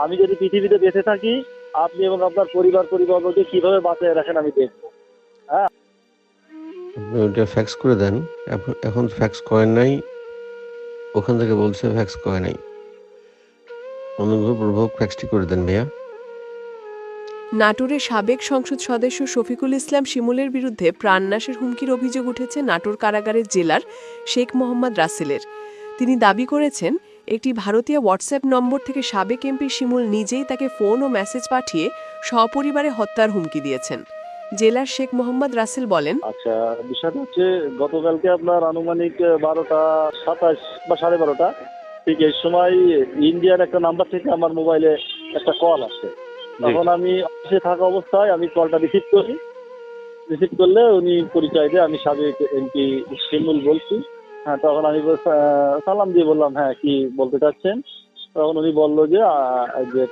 আমি যদি পৃথিবীতে বেঁচে থাকি আপনি এবং আপনার পরিবার পরিবারকে কীভাবে বাঁচিয়ে রাখেন আমি দেখব। আপনি ওইটা ফ্যাক্স করে দেন। এখন- এখন ফ্যাক্স করেন নাই। ওখান থেকে বলছে ফ্যাক্স করে নাই। অনুগ্রহপূর্বক ফ্যাক্সটি করে দেন ভাইয়া। নাটোরের সাবেক সংসদ সদস্য শফিকুল ইসলাম শিমুলের বিরুদ্ধে প্রাণনাশের হুমকির অভিযোগ উঠেছে নাটোর কারাগারের জেলার শেখ মোহাম্মদ রাসেলের। তিনি দাবি করেছেন একটি ভারতীয় হোয়াটসঅ্যাপ নম্বর থেকে সাবেক এমপি শিমুল নিজেই তাকে ফোন ও মেসেজ পাঠিয়ে সপরিবারে হত্যার হুমকি দিয়েছেন। জেলার শেখ মোহাম্মদ রাসেল বলেন আচ্ছা বিষয়টা হচ্ছে গতকালকে আপনার আনুমানিক বারোটা সাতাশ বা সাড়ে বারোটা ঠিক এই সময় ইন্ডিয়ার একটা নাম্বার থেকে আমার মোবাইলে একটা কল আসে। তখন আমি অফিসে থাকা অবস্থায় আমি কলটা রিসিভ করি। রিসিভ করলে উনি পরিচয় দেয় আমি সাবেক এমপি শিমুল বলছি। হ্যাঁ তখন আমি সালাম দিয়ে বললাম হ্যাঁ কি বলতে চাচ্ছেন? তখন উনি বলল যে যে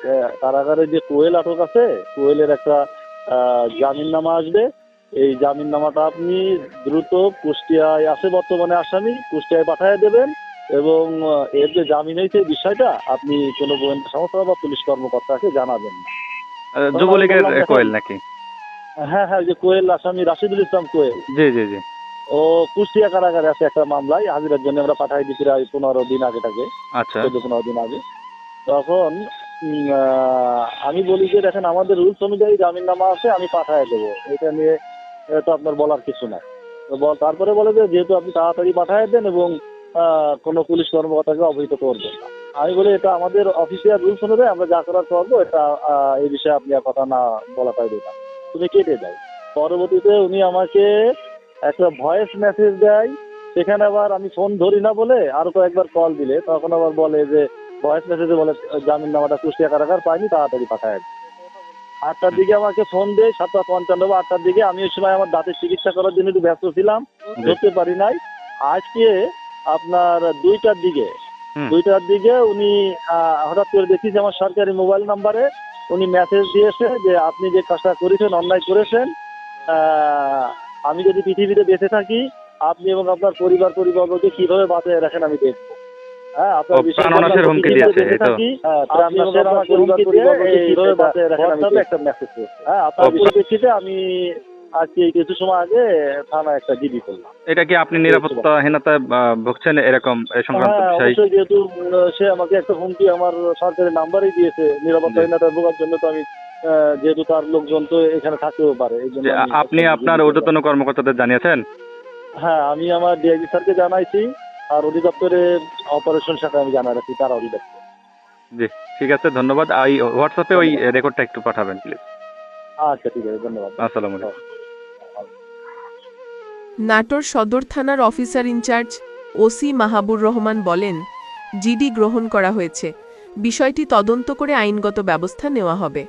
কারাগারে যে কোয়েল আটক আছে কোয়েলের একটা আহ, জামিননামা আসবে। এই জামিননামাটা আপনি দ্রুত কুষ্টিয়ায় আছে বর্তমানে আসামি কুষ্টিয়ায় পাঠিয়ে দেবেন এবং এর যে জামিন হয়েছে বিষয়টা আপনি কোনো গোয়েন্দা সংস্থা বা পুলিশ কর্মকর্তাকে জানাবেন যুবলীগের কোয়েল নাকি? হ্যাঁ হ্যাঁ যে কোয়েল আসামি রাশিদুল ইসলাম কোয়েল। জি জি জি। ও কুষ্টিয়া কারাগারে আছে একটা মামলায় হাজিরার জন্য আমরা পাঠাই দিচ্ছি প্রায় পনেরো দিন আগে তাকে আচ্ছা। চোদ্দ পনেরো দিন আগে। তখন আমি বলি যে দেখেন আমাদের রুলস অনুযায়ী জামিন নামা আছে আমি পাঠায় দেবো। এটা নিয়ে তো আপনার বলার কিছু বল- তারপরে বলে যে যেহেতু আপনি তাড়াতাড়ি পাঠায় দেন এবং কোনো পুলিশ কর্মকর্তাকে অবহিত করবেন না। আমি বলি এটা আমাদের অফিসিয়াল রুলস অনুযায়ী আমরা যা করার করব এটা এই বিষয়ে আপনি আর কথা না বলাটাই বেটার। তুমি কেটে দেয় পরবর্তীতে উনি আমাকে একটা ভয়েস মেসেজ দেয় সেখানে আবার আমি ফোন ধরি না বলে আরও কয়েকবার কল দিলে। তখন আবার বলে যে ভয়েস মেসেজে বলে জামিন নামাটা কুষ্টিয়া কারাগার পাইনি তাড়াতাড়ি পাঠায় আটটার দিকে আমাকে ফোন দেয় সাতটা পঞ্চান্ন বা আটটার দিকে। আমি ওই সময় আমার দাঁতের চিকিৎসা করার জন্য একটু ব্যস্ত ছিলাম ধরতে পারি নাই। আজকে আপনার দুইটার দিকে দুইটার দিকে উনি আহ, হঠাৎ করে দেখি যে আমার সরকারি মোবাইল নাম্বারে উনি মেসেজ দিয়েছে যে আপনি যে কাজটা করেছেন অন্যায় করেছেন আহ, আমি যদি পৃথিবীতে বেঁচে থাকি আপনি এবং আপনার পরিবার পরিবারকে কীভাবে বাঁচিয়ে রাখেন আমি দেখব। হ্যাঁ আপনার ও, বিষয়টা প্রাণনাশের আমরা হুমকি দিয়েছে, বেঁচে এই তো? থাকি, আপনি এবং পরিবার পরিবারকে কীভাবে বাঁচিয়ে রাখেন আমি একটা মেসেজ হ্যাঁ আপনার Okay. আমি আজকে কিছু সময় আগে থানায় একটা জিডি করলাম। এটা কি আপনি নিরাপত্তাহীনতায় আহ, ভুগছেন এরকম সংক্রান্ত হ্যাঁ বিষয়? যেহেতু সে আমাকে একটা হুমকি আমার সরকারি নাম্বারই দিয়েছে। নিরাপত্তাহীনতায় ভোগার জন্য তো আমি যেহেতু তার লোকজন তো এখানে থাকতেও পারে এই জন্য আমি আপনি আপনার ঊর্ধ্বতন কর্মকর্তাদের জানিয়েছেন? হ্যাঁ আমি আমার ডিআইজি স্যারকে জানাইছি আর অধিদপ্তরে অপারেশন শাখা আমি জানা রাখছি তারা অধিদপ্তর। জি ঠিক আছে ধন্যবাদ। এই হোয়াটসঅ্যাপে ওই রেকর্ডটা একটু পাঠাবেন প্লিজ আচ্ছা ঠিক আছে ধন্যবাদ। আসসালামু আলাইকুম। নাটোর সদর থানার officer in charge OC Mahabur Rahman বলেন জিডি গ্রহণ করা হয়েছে। বিষয়টি তদন্ত করে আইনগত ব্যবস্থা নেওয়া হবে।